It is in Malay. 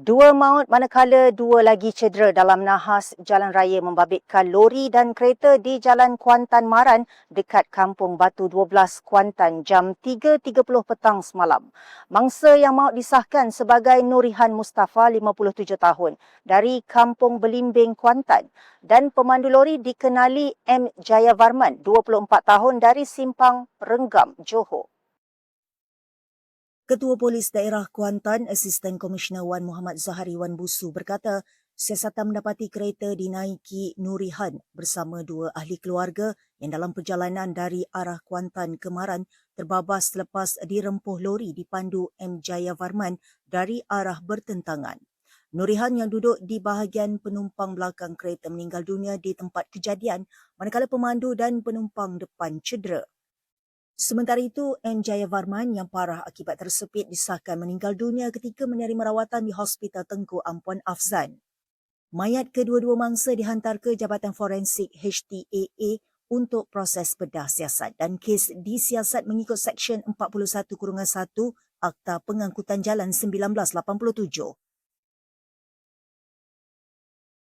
Dua maut manakala dua lagi cedera dalam nahas jalan raya membabitkan lori dan kereta di Jalan Kuantan Maran dekat Kampung Batu 12 Kuantan jam 3.30 petang semalam. Mangsa yang maut disahkan sebagai Nurihan Mustafa 57 tahun dari Kampung Belimbing Kuantan dan pemandu lori dikenali M. Jayavarman 24 tahun dari Simpang Renggam, Johor. Ketua Polis Daerah Kuantan, Asisten Komisioner Wan Muhammad Zahari Wan Busu berkata, siasatan mendapati kereta dinaiki Nurihan bersama dua ahli keluarga yang dalam perjalanan dari arah Kuantan ke Maran terbabas selepas dirempuh lori dipandu M. Jaya Varman dari arah bertentangan. Nurihan yang duduk di bahagian penumpang belakang kereta meninggal dunia di tempat kejadian manakala pemandu dan penumpang depan cedera. Sementara itu, N. Jayavarman yang parah akibat tersepit disahkan meninggal dunia ketika menerima rawatan di Hospital Tengku Ampuan Afzan. Mayat kedua-dua mangsa dihantar ke Jabatan Forensik HTAA untuk proses bedah siasat dan kes disiasat mengikut Seksyen 41-1 Akta Pengangkutan Jalan 1987.